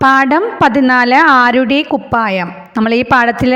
പാഠം പതിനാല് ആരുടെ കുപ്പായം? നമ്മൾ ഈ പാഠത്തിൽ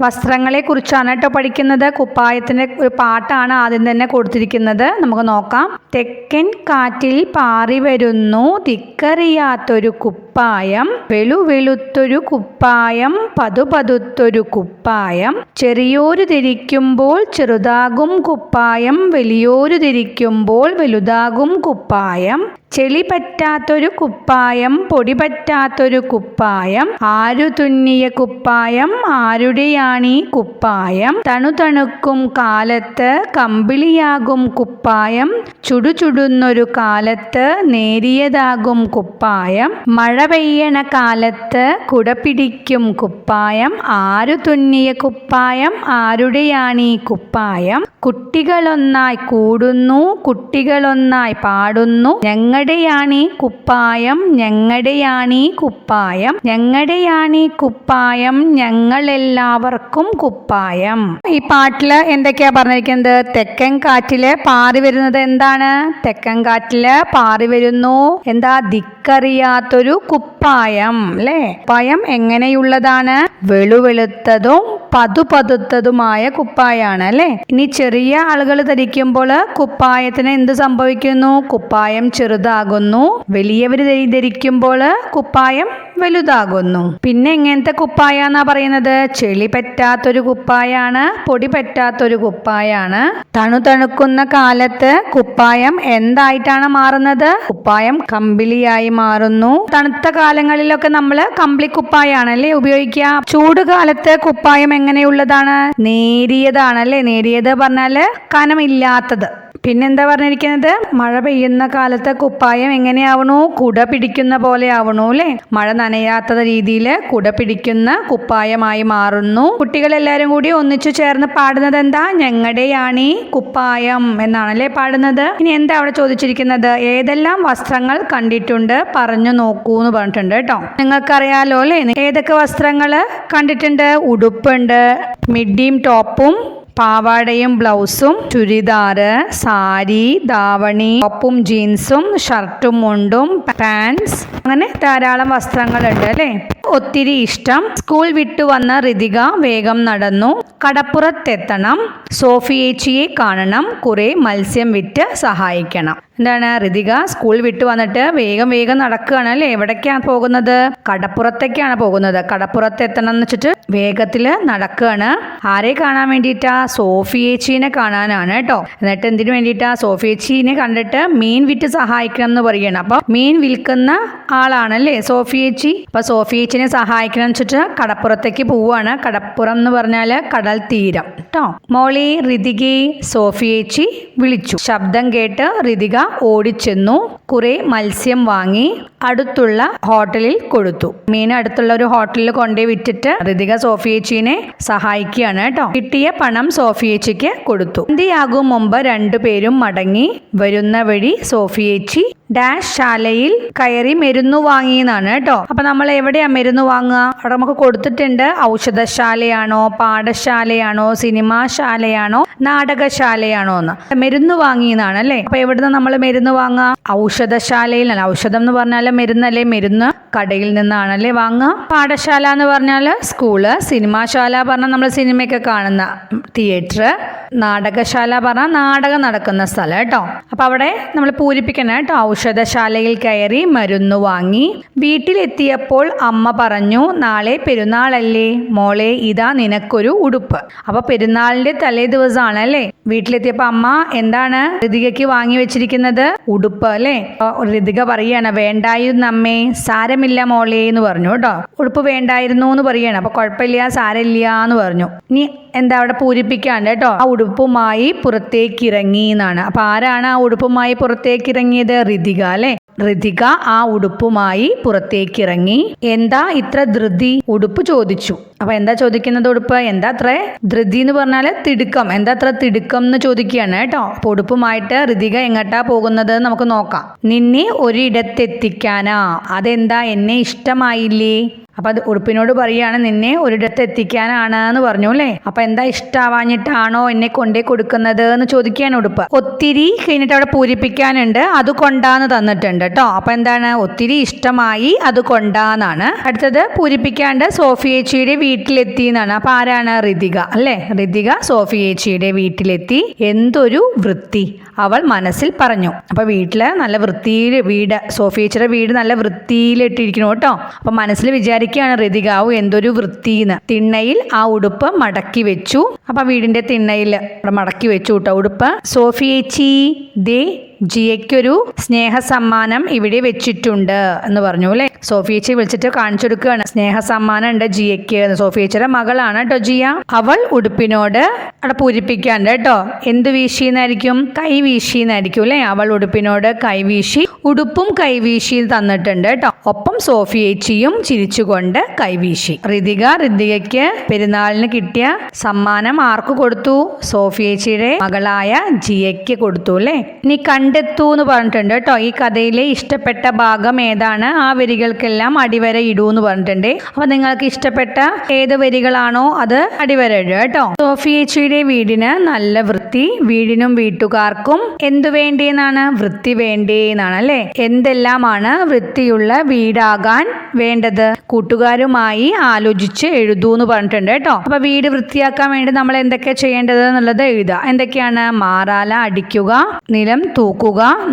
വസ്ത്രങ്ങളെ കുറിച്ചാണ് കേട്ടോ പഠിക്കുന്നത്. കുപ്പായത്തിന്റെ ഒരു പാട്ടാണ് ആദ്യം തന്നെ കൊടുത്തിരിക്കുന്നത്. നമുക്ക് നോക്കാം. തെക്കൻ കാറ്റിൽ പാറി വരുന്നു തിക്കറിയാത്തൊരു കുപ്പായം. വെളു വെളുത്തൊരു കുപ്പായം പതുപതുത്തൊരു കുപ്പായം. ചെറിയോരു തിരിക്കുമ്പോൾ ചെറുതാകും കുപ്പായം. വലിയോരു തിരിക്കുമ്പോൾ വലുതാകും കുപ്പായം. ചെളി പറ്റാത്തൊരു കുപ്പായം പൊടി പറ്റാത്തൊരു കുപ്പായം. ആരു തുന്നിയ കുപ്പായം ആരുടെയാണീ കുപ്പായം തണുതണുക്കും കാലത്ത് കമ്പിളിയാകും കുപ്പായം ചുടുചുടുന്നൊരു കാലത്ത് നേരിയതാകും കുപ്പായം മഴ പെയ്യണ കാലത്ത് കുട പിടിക്കും കുപ്പായം ആരു തുന്നിയ കുപ്പായം ആരുടെയാണീ കുപ്പായം? കുട്ടികളൊന്നായി കൂടുന്നു കുട്ടികളൊന്നായി പാടുന്നു ഞങ്ങളുടെയാണീ കുപ്പായം ഞങ്ങളുടെയാണീ കുപ്പായം ഞങ്ങളുടെയാണീ കുപ്പായം ഞങ്ങളെല്ലാവർക്കും കുപ്പായം. ഈ പാട്ടിൽ എന്തൊക്കെയാ പറഞ്ഞിരിക്കുന്നത്? തെക്കൻ കാറ്റിൽ പാറി വരുന്നത് എന്താണ്? തെക്കൻ കാറ്റിൽ പാറി വരുന്നു. എന്താ? ദിക്കറിയാത്തൊരു കുപ്പായം അല്ലേ? കുപ്പായം എങ്ങനെയുള്ളതാണ്? വെളുവെളുത്തതും പതുപതുത്തതുമായ കുപ്പായാണ് അല്ലേ? ഇനി ചെറിയ ആളുകൾ ധരിക്കുമ്പോൾ കുപ്പായത്തിന് എന്ത് സംഭവിക്കുന്നു? കുപ്പായം ചെറുതാകുന്നു. വലിയവർ ധരിക്കുമ്പോൾ കുപ്പായം വലുതാകുന്നു. പിന്നെ എങ്ങനത്തെ കുപ്പായ എന്നാ പറയുന്നത്? ചെളി പറ്റാത്തൊരു കുപ്പായാണ് പൊടി പറ്റാത്തൊരു കുപ്പായാണ്. തണു തണുക്കുന്ന കാലത്ത് കുപ്പായം എന്തായിട്ടാണ് മാറുന്നത്? കുപ്പായം കമ്പിളിയായി മാറുന്നു. തണുത്ത കാലങ്ങളിലൊക്കെ നമ്മൾ കമ്പിളി കുപ്പായാണ് അല്ലേ ഉപയോഗിക്കുക ചൂട് കാലത്ത് കുപ്പായം എങ്ങനെയുള്ളതാണ്? നേരിയതാണ് അല്ലേ നേരിയത് പറഞ്ഞാൽ കനമില്ലാത്തത്. പിന്നെന്താ പറഞ്ഞിരിക്കുന്നത്? മഴ പെയ്യുന്ന കാലത്ത് കുപ്പായം എങ്ങനെയാവണോ? കുട പിടിക്കുന്ന പോലെ ആവണോ അല്ലേ? മഴ നനയാത്ത രീതിയിൽ കുട പിടിക്കുന്ന കുപ്പായമായി മാറുന്നു. കുട്ടികളെല്ലാവരും കൂടി ഒന്നിച്ചു ചേർന്ന് പാടുന്നത് എന്താ? ഞങ്ങളുടെയാണീ കുപ്പായം എന്നാണല്ലേ പാടുന്നത്. ഇനി എന്താ അവിടെ ചോദിച്ചിരിക്കുന്നത്? ഏതെല്ലാം വസ്ത്രങ്ങൾ കണ്ടിട്ടുണ്ട്? പറഞ്ഞു നോക്കൂ എന്ന് പറഞ്ഞിട്ടുണ്ട് കേട്ടോ. നിങ്ങൾക്കറിയാലോ അല്ലേ? ഏതൊക്കെ വസ്ത്രങ്ങൾ കണ്ടിട്ടുണ്ട്? ഉടുപ്പുണ്ട് മിഡിയും ടോപ്പും പാവാടയും ബ്ലൗസും ചുരിദാറ് സാരി ദാവണി ടോപ്പും ജീൻസും ഷർട്ടും മുണ്ടും പാൻസ് അങ്ങനെ ധാരാളം വസ്ത്രങ്ങളുണ്ട് അല്ലേ? ഒത്തിരി ഇഷ്ടം. സ്കൂൾ വിട്ടു വന്ന ഋതിക വേഗം നടന്നു. കടപ്പുറത്തെത്തണം. സോഫിയേച്ചിയെ കാണണം. കുറെ മത്സ്യം വിറ്റ് സഹായിക്കണം. എന്താണ് ഋതിക? സ്കൂൾ വിട്ടു വന്നിട്ട് വേഗം വേഗം നടക്കുകയാണ് അല്ലേ? എവിടേക്കാണ് പോകുന്നത്? കടപ്പുറത്തേക്കാണ് പോകുന്നത്. കടപ്പുറത്തെത്തണം എന്ന് വെച്ചിട്ട് വേഗത്തിൽ നടക്കുകയാണ്. ആരെ കാണാൻ വേണ്ടിയിട്ടാ? സോഫിയേച്ചീനെ കാണാനാണ് കേട്ടോ. എന്നിട്ട് എന്തിനു വേണ്ടിയിട്ട് ആ സോഫിയേച്ചീനെ കണ്ടിട്ട് മീൻ വിറ്റ് സഹായിക്കണം എന്ന് പറയുകയാണ്. അപ്പൊ മീൻ വിൽക്കുന്ന ആളാണല്ലേ സോഫിയേച്ചി അപ്പൊ സോഫിയേച്ചിനെ സഹായിക്കണം വെച്ചിട്ട് കടപ്പുറത്തേക്ക് പോവുകയാണ്. കടപ്പുറം എന്ന് പറഞ്ഞാൽ കടൽ തീരം കേട്ടോ. മോളി ഋതികയെ സോഫിയേച്ചി വിളിച്ചു. ശബ്ദം കേട്ട് ഋതിക ഓടിച്ചെന്നു. കുറെ മത്സ്യം വാങ്ങി അടുത്തുള്ള ഹോട്ടലിൽ കൊടുത്തു. മീൻ അടുത്തുള്ള ഒരു ഹോട്ടലിൽ കൊണ്ടുപോയി വിറ്റിട്ട് ഋതിക സോഫിയേച്ചീനെ സഹായിക്കുകയാണ് കേട്ടോ. കിട്ടിയ പണം സോഫിയേച്ചിക്ക് കൊടുത്തു. സന്ധ്യയാകും മുമ്പ് രണ്ടുപേരും മടങ്ങി വരുന്ന വഴി സോഫിയേച്ചി ഡാഷ് ശാലയിൽ കയറി മരുന്ന് വാങ്ങിയെന്നാണ് കേട്ടോ. അപ്പൊ നമ്മൾ എവിടെയാ മരുന്ന് വാങ്ങുക? അവിടെ നമുക്ക് കൊടുത്തിട്ടുണ്ട് ഔഷധശാലയാണോ പാഠശാലയാണോ സിനിമാശാലയാണോ നാടകശാലയാണോ എന്ന്. മരുന്ന് വാങ്ങിയെന്നാണ് അല്ലേ? അപ്പൊ എവിടുന്ന് നമ്മൾ മരുന്ന് വാങ്ങുക? ഔഷധശാലയിൽ ഔഷധം എന്ന് പറഞ്ഞാൽ മരുന്നല്ലേ? മരുന്ന് കടയിൽ നിന്നാണല്ലേ വാങ്ങുക? പാഠശാല എന്ന് പറഞ്ഞാൽ സ്കൂൾ സിനിമാശാല പറഞ്ഞാൽ നമ്മൾ സിനിമയൊക്കെ കാണുന്ന തിയേറ്റർ നാടകശാല പറഞ്ഞാൽ നാടകം നടക്കുന്ന സ്ഥലം കേട്ടോ. അപ്പൊ അവിടെ നമ്മൾ പൂരിപ്പിക്കണം കേട്ടോ ഔഷധശാലയിൽ കയറി മരുന്നു വാങ്ങി. വീട്ടിലെത്തിയപ്പോൾ അമ്മ പറഞ്ഞു നാളെ പെരുന്നാളല്ലേ മോളെ ഇതാ നിനക്കൊരു ഉടുപ്പ്. അപ്പൊ പെരുന്നാളിന്റെ തലേ ദിവസമാണ് അല്ലേ? വീട്ടിലെത്തിയപ്പോ അമ്മ എന്താണ് ഋതികയ്ക്ക് വാങ്ങി വെച്ചിരിക്കുന്നത്? ഉടുപ്പ് അല്ലേ? ഋതിക പറയാണ് വേണ്ടായിരുന്നു അമ്മേ സാരമില്ല മോളെ എന്ന് പറഞ്ഞു കേട്ടോ. ഉടുപ്പ് വേണ്ടായിരുന്നു എന്ന് പറയാണ് അപ്പൊ കുഴപ്പമില്ല സാരമില്ല എന്ന് പറഞ്ഞു. ഇനി എന്താ അവിടെ പൂരിപ്പിക്കാണ്ട് കേട്ടോ. ആ ഉടുപ്പുമായി പുറത്തേക്ക് ഇറങ്ങി എന്നാണ്. അപ്പൊ ആരാണ് ആ ഉടുപ്പുമായി പുറത്തേക്ക് ഇറങ്ങിയത്? ഋതിക അല്ലെ? ഋതിക ആ ഉടുപ്പുമായി പുറത്തേക്ക് ഇറങ്ങി എന്താ ഇത്ര ധൃതി? ഉടുപ്പ് ചോദിച്ചു. അപ്പൊ എന്താ ചോദിക്കുന്നത് ഉടുപ്പ്? എന്താ അത്ര ധൃതി എന്ന് പറഞ്ഞാൽ തിടുക്കം. എന്താ അത്ര തിടുക്കം എന്ന് ചോദിക്കുകയാണ് കേട്ടോ. അപ്പൊ ഉടുപ്പുമായിട്ട് ഋതിക എങ്ങട്ടാ പോകുന്നത് നമുക്ക് നോക്കാം. നിന്നെ ഒരിടത്തെത്തിക്കാനാ. അതെന്താ എന്നെ ഇഷ്ടമായില്ലേ? അപ്പൊ അത് ഉടുപ്പിനോട് പറയാണ് നിന്നെ ഒരിടത്ത് എത്തിക്കാനാണ് എന്ന് പറഞ്ഞു അല്ലേ? അപ്പൊ എന്താ ഇഷ്ടാവാഞ്ഞിട്ടാണോ എന്നെ കൊണ്ടേ കൊടുക്കുന്നത് എന്ന് ചോദിക്കുകയാണ് ഉടുപ്പ്. ഒത്തിരി കഴിഞ്ഞിട്ട് അവിടെ പൂരിപ്പിക്കാനുണ്ട്. അത് കൊണ്ടാന്ന് തന്നിട്ടുണ്ട് കേട്ടോ. അപ്പൊ എന്താണ്? ഒത്തിരി ഇഷ്ടമായി അത് കൊണ്ടാന്നാണ്. അടുത്തത് പൂരിപ്പിക്കാണ്ട് സോഫിയേച്ചിയുടെ വീട്ടിലെത്തി എന്നാണ്. അപ്പൊ ആരാണ്? ഋതിക അല്ലേ? ഋതിക സോഫിയേച്ചിയുടെ വീട്ടിലെത്തി. എന്തൊരു വൃത്തി. അവൾ മനസ്സിൽ പറഞ്ഞു. അപ്പൊ വീട്ടിൽ നല്ല വൃത്തിയിൽ വീട് സോഫിയേച്ചിയുടെ വീട് നല്ല വൃത്തിയിലിട്ടിരിക്കുന്നു കേട്ടോ. അപ്പൊ മനസ്സിൽ വിചാരിക്കുകയാണ് ഋതികാവു എന്തൊരു വൃത്തിന്ന് തിണ്ണയിൽ ആ ഉടുപ്പ് മടക്കി വെച്ചു. അപ്പൊ വീടിന്റെ തിണ്ണയിൽ മടക്കി വെച്ചു കേട്ടോ ഉടുപ്പ്. സോഫിയേച്ചി ദേ ജിയയ്ക്കൊരു സ്നേഹസമ്മാനം ഇവിടെ വെച്ചിട്ടുണ്ട് എന്ന് പറഞ്ഞു അല്ലേ? സോഫിയേച്ചി വിളിച്ചിട്ട് കാണിച്ചു കൊടുക്കുകയാണ്. സ്നേഹ സമ്മാനം ഉണ്ട് ജിയയ്ക്ക്. സോഫിയേച്ചിയുടെ മകളാണ് കേട്ടോ ജിയ. അവൾ ഉടുപ്പിനോട് അവിടെ പൂരിപ്പിക്കാണ്ട് കേട്ടോ. എന്ത് വീശിന്നായിരിക്കും കൈ വീശിന്നായിരിക്കും അല്ലേ? അവൾ ഉടുപ്പിനോട് കൈ വീശി ഉടുപ്പും കൈ വീശി തന്നിട്ടുണ്ട് കേട്ടോ. ഒപ്പം സോഫിയേച്ചിയും ചിരിച്ചുകൊണ്ട് കൈവീശി ഋതിക ഋതികയ്ക്ക് പെരുന്നാളിന് കിട്ടിയ സമ്മാനം ആർക്ക് കൊടുത്തു? സോഫിയേച്ചിയുടെ മകളായ ജിയയ്ക്ക് കൊടുത്തു അല്ലേ? നീ കണ്ടെത്തൂ എന്ന് പറഞ്ഞിട്ടുണ്ട് കേട്ടോ. ഈ കഥയിലെ ഇഷ്ടപ്പെട്ട ഭാഗം ഏതാണ്? ആ വരികൾക്കെല്ലാം അടിവര ഇടൂ എന്ന് പറഞ്ഞിട്ടുണ്ട്. അപ്പൊ നിങ്ങൾക്ക് ഇഷ്ടപ്പെട്ട ഏത് വരികളാണോ അത് അടിവര ഇടുക കേട്ടോ. സോഫിയേച്ചിയുടെ വീടിന് നല്ല വൃത്തി വീടിനും വീട്ടുകാർക്കും എന്തു വേണ്ടേന്നാണ് വൃത്തി വേണ്ടേന്നാണ് അല്ലേ? എന്തെല്ലാമാണ് വൃത്തിയുള്ള വീടാകാൻ വേണ്ടത്? കൂട്ടുകാരുമായി ആലോചിച്ച് എഴുതൂ എന്ന് പറഞ്ഞിട്ടുണ്ട് കേട്ടോ. അപ്പൊ വീട് വൃത്തിയാക്കാൻ വേണ്ടി നമ്മൾ എന്തൊക്കെ ചെയ്യേണ്ടത് എന്നുള്ളത് എഴുതുക. എന്തൊക്കെയാണ്? മാറാല അടിക്കുക നിലം തൂക്കുക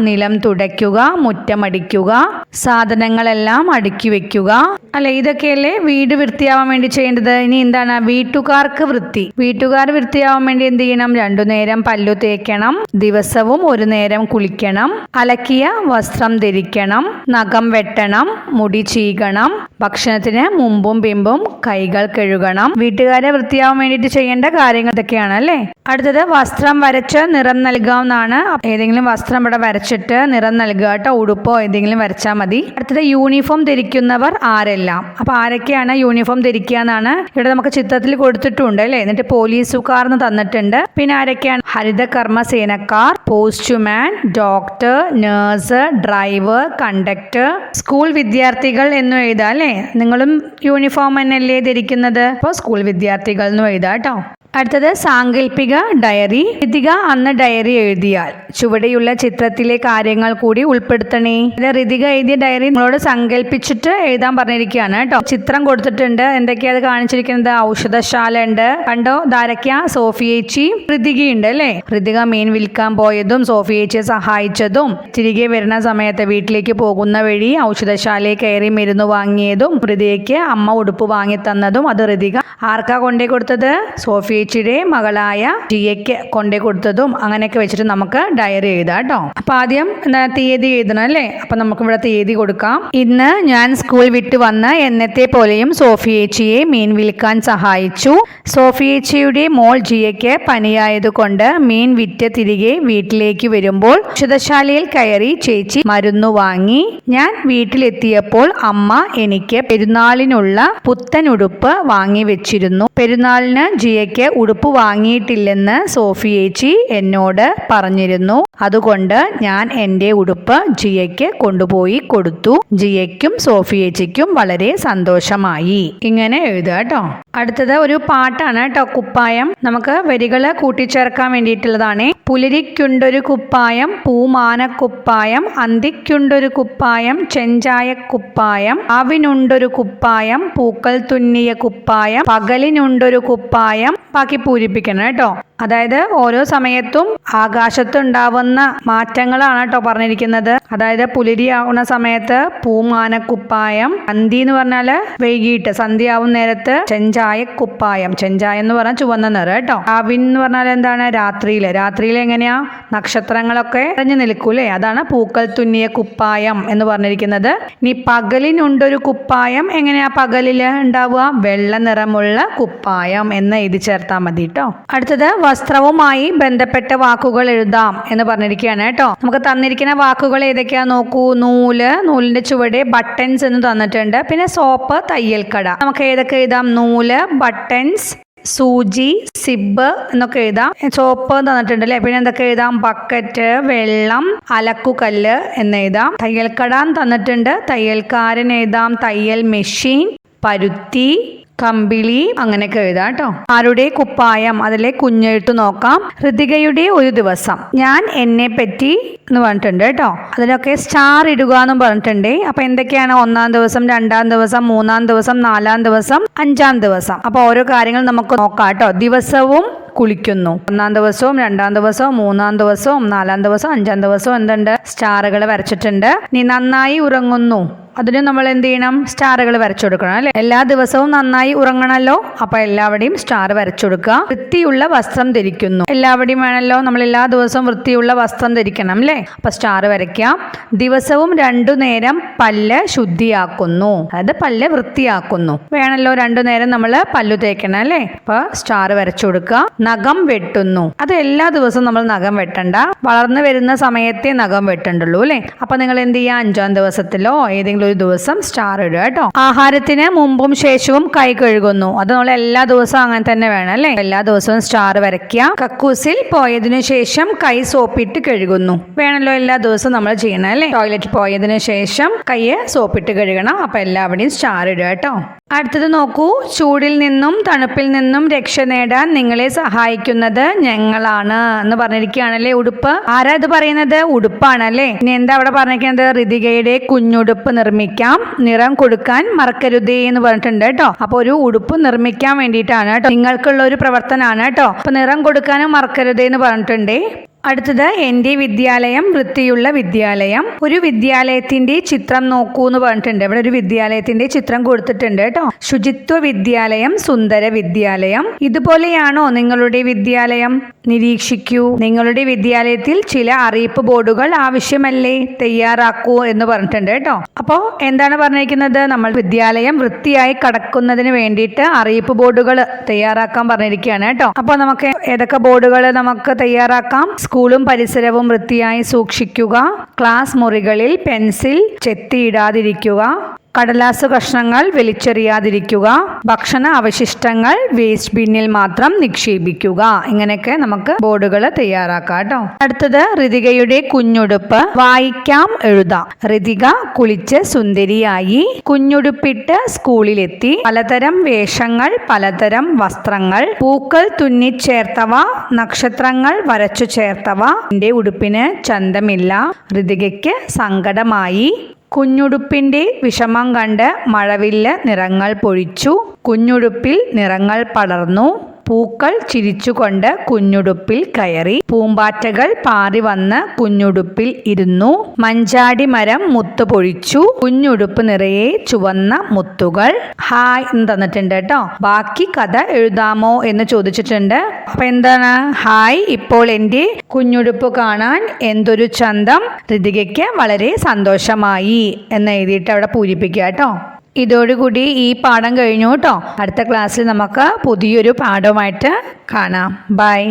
നിലം തുടയ്ക്കുക മുറ്റമടിക്കുക സാധനങ്ങളെല്ലാം അടുക്കി വെക്കുക. അല്ലെ ഇതൊക്കെയല്ലേ വീട് വൃത്തിയാവാൻ വേണ്ടി ചെയ്യേണ്ടത്? ഇനി എന്താണ്? വീട്ടുകാർക്ക് വൃത്തി. വീട്ടുകാർ വൃത്തിയാവാൻ വേണ്ടി എന്ത് ചെയ്യണം? രണ്ടു നേരം പല്ലു തേക്കണം ദിവസവും ഒരു നേരം കുളിക്കണം അലക്കിയ വസ്ത്രം ധരിക്കണം നഖം വെട്ടണം മുടി ചീകണം ഭക്ഷണത്തിന് മുമ്പും പിമ്പും കൈകൾ കഴുകണം. വീട്ടുകാരെ വൃത്തിയാവാൻ വേണ്ടിയിട്ട് ചെയ്യേണ്ട കാര്യങ്ങൾ ഇതൊക്കെയാണ് അല്ലേ? അടുത്തത് വസ്ത്രം വരച്ച് നിറം നൽകാവുന്നതാണ്. ഏതെങ്കിലും വസ്ത്രം ഇവിടെ വരച്ചിട്ട് നിറം നൽകുക കേട്ടോ. ഉടുപ്പോ എന്തെങ്കിലും വരച്ചാൽ മതി. അടുത്തത് യൂണിഫോം ധരിക്കുന്നവർ ആരെല്ലാം? അപ്പൊ ആരൊക്കെയാണ് യൂണിഫോം ധരിക്കുക എന്നാണ് ഇവിടെ നമുക്ക് ചിത്രത്തിൽ കൊടുത്തിട്ടുണ്ട് അല്ലേ? എന്നിട്ട് പോലീസുകാർ എന്ന് തന്നിട്ടുണ്ട്. പിന്നെ ആരൊക്കെയാണ്? ഹരിതകർമ്മ സേനക്കാർ postman doctor nurse driver conductor school വിദ്യാർത്ഥികൾ എന്നും എഴുതാം അല്ലേ? നിങ്ങളും യൂണിഫോം തന്നെയല്ലേ ധരിക്കുന്നത്? അപ്പോൾ സ്കൂൾ വിദ്യാർത്ഥികൾ എന്നും എഴുതാം കേട്ടോ. അടുത്തത് സാങ്കല്പിക ഡയറി. ഋതിക അന്ന് ഡയറി എഴുതിയാൽ ചുവടെയുള്ള ചിത്രത്തിലെ കാര്യങ്ങൾ കൂടി ഉൾപ്പെടുത്തണേ. ഇത് ഋതിക എഴുതിയ ഡയറി നിങ്ങളോട് സങ്കല്പിച്ചിട്ട് എഴുതാൻ പറഞ്ഞിരിക്കുകയാണ് കേട്ടോ. ചിത്രം കൊടുത്തിട്ടുണ്ട്. എന്തൊക്കെയാണ് അത് കാണിച്ചിരിക്കുന്നത്? ഔഷധശാല ഉണ്ട്. കണ്ടോ? ധാരക്ക സോഫിയേച്ചി ഋതികയുണ്ട് അല്ലേ? ഋതിക മീൻ വിൽക്കാൻ പോയതും സോഫിയേച്ചിയെ സഹായിച്ചതും തിരികെ വരുന്ന സമയത്ത് വീട്ടിലേക്ക് പോകുന്ന വഴി ഔഷധശാലയിൽ കയറി മരുന്ന് വാങ്ങിയതും ഋതികയ്ക്ക് അമ്മ ഉടുപ്പ് വാങ്ങി തന്നതും അത് ഋതിക ആർക്കാ കൊണ്ടേ കൊടുത്തത്? സോഫിയേച്ചിയുടെ മകളായ ജിയയ്ക്ക് കൊണ്ടേ കൊടുത്തതും അങ്ങനെയൊക്കെ വെച്ചിട്ട് നമുക്ക് ഡയറി എഴുതാം കേട്ടോ. അപ്പൊ ആദ്യം എന്താ തീയതി എഴുതണം അല്ലേ? അപ്പൊ നമുക്ക് ഇവിടെ തീയതി കൊടുക്കാം. ഇന്ന് ഞാൻ സ്കൂൾ വിട്ട് വന്ന് എന്നത്തെ പോലെയും സോഫിയേച്ചിയെ മീൻ വിൽക്കാൻ സഹായിച്ചു. സോഫിയേച്ചിയുടെ മോൾ ജിയയ്ക്ക് പനിയായതുകൊണ്ട് മീൻ വിറ്റ് തിരികെ വീട്ടിലേക്ക് വരുമ്പോൾ ഔഷധശാലയിൽ കയറി ചേച്ചി മരുന്നു വാങ്ങി. ഞാൻ വീട്ടിലെത്തിയപ്പോൾ അമ്മ എനിക്ക് പെരുന്നാളിനുള്ള പുത്തൻ ഉടുപ്പ് വാങ്ങി വെച്ചിരുന്നു. പെരുന്നാളിന് ജിയയ്ക്ക് ഉടുപ്പ് വാങ്ങിയിട്ടില്ലെന്ന് സോഫിയേച്ചി എന്നോട് പറഞ്ഞിരുന്നു. അതുകൊണ്ട് ഞാൻ എന്റെ ഉടുപ്പ് ജിയയ്ക്ക് കൊണ്ടുപോയി കൊടുത്തു. ജിയയ്ക്കും സോഫിയേച്ചിക്കും വളരെ സന്തോഷമായി. ഇങ്ങനെ എഴുതുക കേട്ടോ. അടുത്തത് ഒരു പാട്ടാണ് കേട്ടോ കുപ്പായം. നമുക്ക് വരികൾ കൂട്ടിച്ചേർക്കാൻ വേണ്ടിയിട്ടുള്ളതാണ്. പുലരിക്കുണ്ടൊരു കുപ്പായം പൂമാനക്കുപ്പായം അന്തിക്കുണ്ടൊരു കുപ്പായം ചെഞ്ചായ കുപ്പായം ആവിനുണ്ടൊരു കുപ്പായം പൂക്കൾ തുന്നിയ കുപ്പായം പകലിനുണ്ടൊരു കുപ്പായം ബാക്കി പൂരിപ്പിക്കണം കേട്ടോ. അതായത് ഓരോ സമയത്തും ആകാശത്ത് ഉണ്ടാവുന്ന മാറ്റങ്ങളാണ് കേട്ടോ പറഞ്ഞിരിക്കുന്നത്. അതായത് പുലരി ആവുന്ന സമയത്ത് പൂമാനക്കുപ്പായം അന്തി എന്ന് പറഞ്ഞാൽ വൈകിട്ട് സന്ധ്യയാവും നേരത്ത് ചെഞ്ചായ കുപ്പായം ചെഞ്ചായ എന്ന് പറഞ്ഞാൽ ചുവന്ന നിറം കേട്ടോ. ആവിൻ എന്ന് പറഞ്ഞാൽ എന്താണ്? രാത്രിയിൽ. രാത്രിയിൽ എങ്ങനെയാ? നക്ഷത്രങ്ങളൊക്കെ നിറഞ്ഞു നിൽക്കൂലേ അതാണ് പൂക്കൾ തുന്നിയ കുപ്പായം എന്ന് പറഞ്ഞിരിക്കുന്നത്. ഇനി പകലിനുണ്ടൊരു കുപ്പായം എങ്ങനെയാ പകലിൽ ഉണ്ടാവുക? വെള്ള നിറമുള്ള കുപ്പായം എന്ന് എഴുതി ചേർത്താൽ മതി കേട്ടോ. അടുത്തത് വസ്ത്രവുമായി ബന്ധപ്പെട്ട വാക്കുകൾ എഴുതാം എന്ന് പറഞ്ഞിരിക്കുകയാണ് കേട്ടോ. നമുക്ക് തന്നിരിക്കുന്ന വാക്കുകൾ ഏതൊക്കെയാ നോക്കൂ. നൂൽ നൂലിന്റെ ചുവടെ ബട്ടൻസ് എന്ന് തന്നിട്ടുണ്ട്. പിന്നെ സോപ്പ് തയ്യൽക്കട. നമുക്ക് ഏതൊക്കെ എഴുതാം? നൂൽ ബട്ടൻസ് സൂചി സിബ് എന്നൊക്കെ എഴുതാം. സോപ്പ് തന്നിട്ടുണ്ട് അല്ലേ? പിന്നെ എന്തൊക്കെ എഴുതാം? ബക്കറ്റ് വെള്ളം അലക്കുകല്ല് എന്ന് എഴുതാം. തയ്യൽക്കട തന്നിട്ടുണ്ട്. തയ്യൽക്കാരൻ എഴുതാം. തയ്യൽ മെഷീൻ പരുത്തി കമ്പിളി അങ്ങനെയൊക്കെ എഴുതാം കേട്ടോ. ആരുടെ കുപ്പായം അതിലെ കുഞ്ഞെഴുത്ത് നോക്കാം. ഹൃതികയുടെ ഒരു ദിവസം. ഞാൻ എന്നെ പറ്റി എന്ന് പറഞ്ഞിട്ടുണ്ട് കേട്ടോ. അതിലൊക്കെ സ്റ്റാർ ഇടുക എന്നും പറഞ്ഞിട്ടുണ്ട്. അപ്പൊ എന്തൊക്കെയാണ്? ഒന്നാം ദിവസം രണ്ടാം ദിവസം മൂന്നാം ദിവസം നാലാം ദിവസം അഞ്ചാം ദിവസം. അപ്പൊ ഓരോ കാര്യങ്ങൾ നമുക്ക് നോക്കാം കേട്ടോ. ദിവസവും കുളിക്കുന്നു. ഒന്നാം ദിവസവും രണ്ടാം ദിവസവും മൂന്നാം ദിവസവും നാലാം ദിവസവും അഞ്ചാം ദിവസവും എന്തുണ്ട്? സ്റ്റാറുകൾ വരച്ചിട്ടുണ്ട്. നീ നന്നായി ഉറങ്ങുന്നു. അതിന് നമ്മൾ എന്ത് ചെയ്യണം? സ്റ്റാറുകൾ വരച്ചു കൊടുക്കണം അല്ലെ? എല്ലാ ദിവസവും നന്നായി ഉറങ്ങണല്ലോ അപ്പൊ എല്ലാവരുടെയും സ്റ്റാർ വരച്ചു കൊടുക്കുക. വൃത്തിയുള്ള വസ്ത്രം ധരിക്കുന്നു. എല്ലാവരുടെയും വേണമല്ലോ? നമ്മൾ എല്ലാ ദിവസവും വൃത്തിയുള്ള വസ്ത്രം ധരിക്കണം അല്ലേ? അപ്പൊ സ്റ്റാർ വരയ്ക്കാം ദിവസവും രണ്ടു നേരം പല്ല് ശുദ്ധിയാക്കുന്നു. അതായത് പല്ല് വൃത്തിയാക്കുന്നു. വേണമല്ലോ? രണ്ടു നേരം നമ്മൾ പല്ലു തേക്കണം അല്ലേ? അപ്പൊ സ്റ്റാർ വരച്ചു കൊടുക്കുക. നഖം വെട്ടുന്നു. അത് എല്ലാ ദിവസവും നമ്മൾ നഖം വെട്ടണ്ട. വളർന്നു വരുന്ന സമയത്തെ നഖം വെട്ടണ്ടുള്ളൂ അല്ലേ? അപ്പൊ നിങ്ങൾ എന്ത് ചെയ്യുക? അഞ്ചാം ദിവസത്തിലോ ഏതെങ്കിലും ഒരു ദിവസം സ്റ്റാർ ഇടുക കേട്ടോ. ആഹാരത്തിന് മുമ്പും ശേഷവും കൈ കഴുകുന്നു. അത് നമ്മൾ എല്ലാ ദിവസവും അങ്ങനെ തന്നെ വേണം അല്ലേ? എല്ലാ ദിവസവും സ്റ്റാർ വരയ്ക്കുക. കക്കൂസിൽ പോയതിനു ശേഷം കൈ സോപ്പിട്ട് കഴുകുന്നു. വേണല്ലോ എല്ലാ ദിവസവും നമ്മൾ ചെയ്യണം അല്ലേ? ടോയ്ലറ്റ് പോയതിനു ശേഷം കൈയെ സോപ്പിട്ട് കഴുകണം. അപ്പൊ എല്ലാവരുടെയും സ്റ്റാർ ഇടുക കേട്ടോ. അടുത്തത് നോക്കൂ. ചൂടിൽ നിന്നും തണുപ്പിൽ നിന്നും രക്ഷ നേടാൻ നിങ്ങളെ സഹായിക്കുന്നത് ഞങ്ങളാണ് എന്ന് പറഞ്ഞിരിക്കുകയാണല്ലേ ഉടുപ്പ്? ആരാ ഇത് പറയുന്നത്? ഉടുപ്പാണല്ലേ. ഇനി എന്താ അവിടെ പറഞ്ഞിരിക്കുന്നത്? ഋതികയുടെ കുഞ്ഞുടുപ്പ് നിർമ്മിക്കാം. നിറം കൊടുക്കാൻ മറക്കരുതേ എന്ന് പറഞ്ഞിട്ടുണ്ട് കേട്ടോ. അപ്പൊ ഒരു ഉടുപ്പ് നിർമ്മിക്കാൻ വേണ്ടിയിട്ടാണ് കേട്ടോ. നിങ്ങൾക്കുള്ള ഒരു പ്രവർത്തനമാണ് കേട്ടോ. അപ്പൊ നിറം കൊടുക്കാനും മറക്കരുതേ എന്ന് പറഞ്ഞിട്ടുണ്ടേ. അടുത്തത് എന്റെ വിദ്യാലയം വൃത്തിയുള്ള വിദ്യാലയം. ഒരു വിദ്യാലയത്തിന്റെ ചിത്രം നോക്കൂ എന്ന് പറഞ്ഞിട്ടുണ്ട്. ഇവിടെ ഒരു വിദ്യാലയത്തിന്റെ ചിത്രം കൊടുത്തിട്ടുണ്ട് കേട്ടോ. ശുചിത്വ വിദ്യാലയം സുന്ദര വിദ്യാലയം. ഇതുപോലെയാണോ നിങ്ങളുടെ വിദ്യാലയം? നിരീക്ഷിക്കൂ. നിങ്ങളുടെ വിദ്യാലയത്തിൽ ചില അറിയിപ്പ് ബോർഡുകൾ ആവശ്യമല്ലേ? തയ്യാറാക്കൂ എന്ന് പറഞ്ഞിട്ടുണ്ട് കേട്ടോ. അപ്പോൾ എന്താണ് പറഞ്ഞിരിക്കുന്നത്? നമ്മൾ വിദ്യാലയം വൃത്തിയായി കടക്കുന്നതിന് വേണ്ടിയിട്ട് അറിയിപ്പ് ബോർഡുകൾ തയ്യാറാക്കാൻ പറഞ്ഞിരിക്കുകയാണ് കേട്ടോ. അപ്പോൾ നമുക്ക് ഏതൊക്കെ ബോർഡുകൾ നമുക്ക് തയ്യാറാക്കാം? സ്കൂളും പരിസരവും വൃത്തിയായി സൂക്ഷിക്കുക. ക്ലാസ് മുറികളിൽ പെൻസിൽ ചെത്തിയിടാതിരിക്കുക. കടലാസ് കഷ്ണങ്ങൾ വലിച്ചെറിയാതിരിക്കുക. ഭക്ഷണ അവശിഷ്ടങ്ങൾ വേസ്റ്റ് ബിന്നിൽ മാത്രം നിക്ഷേപിക്കുക. ഇങ്ങനെയൊക്കെ നമുക്ക് ബോർഡുകൾ തയ്യാറാക്കാം കേട്ടോ. അടുത്തത് ഋതികയുടെ കുഞ്ഞുടുപ്പ് വായിക്കാം എഴുതാം. ഋതിക കുളിച്ച് സുന്ദരിയായി കുഞ്ഞുടുപ്പിട്ട് സ്കൂളിലെത്തി. പലതരം വേഷങ്ങൾ പലതരം വസ്ത്രങ്ങൾ പൂക്കൾ തുന്നിച്ചേർത്തവ നക്ഷത്രങ്ങൾ വരച്ചു ചേർത്തവ എന്റെ ഉടുപ്പിന് ചന്തമില്ല. ഋതികയ്ക്ക് സങ്കടമായി. കുഞ്ഞുടുപ്പിന്റെ വിഷമം കണ്ട് മഴവില്ല് നിറങ്ങൾ പൊഴിച്ചു. കുഞ്ഞുടുപ്പിൽ നിറങ്ങൾ പടർന്നു. പൂക്കൾ ചിരിച്ചുകൊണ്ട് കുഞ്ഞുടുപ്പിൽ കയറി. പൂമ്പാറ്റകൾ പാറി വന്ന് കുഞ്ഞുടുപ്പിൽ ഇരുന്നു. മഞ്ചാടി മരം മുത്തു പൊഴിച്ചു. കുഞ്ഞുടുപ്പ് നിറയെ ചുവന്ന മുത്തുകൾ. ഹായ് എന്ന് തന്നിട്ടുണ്ട് കേട്ടോ. ബാക്കി കഥ എഴുതാമോ എന്ന് ചോദിച്ചിട്ടുണ്ട്. അപ്പൊ എന്താണ്? ഹായ് ഇപ്പോൾ എന്റെ കുഞ്ഞുടുപ്പ് കാണാൻ എന്തൊരു ചന്തം. ഋതികയ്ക്ക് വളരെ സന്തോഷമായി എന്ന് എഴുതിയിട്ട് അവിടെ പൂരിപ്പിക്കുക കേട്ടോ. ഇതോടുകൂടി ഈ പാഠം കഴിഞ്ഞു കേട്ടോ. അടുത്ത ക്ലാസ്സിൽ നമുക്ക് പുതിയൊരു പാഠവുമായിട്ട് കാണാം. ബൈ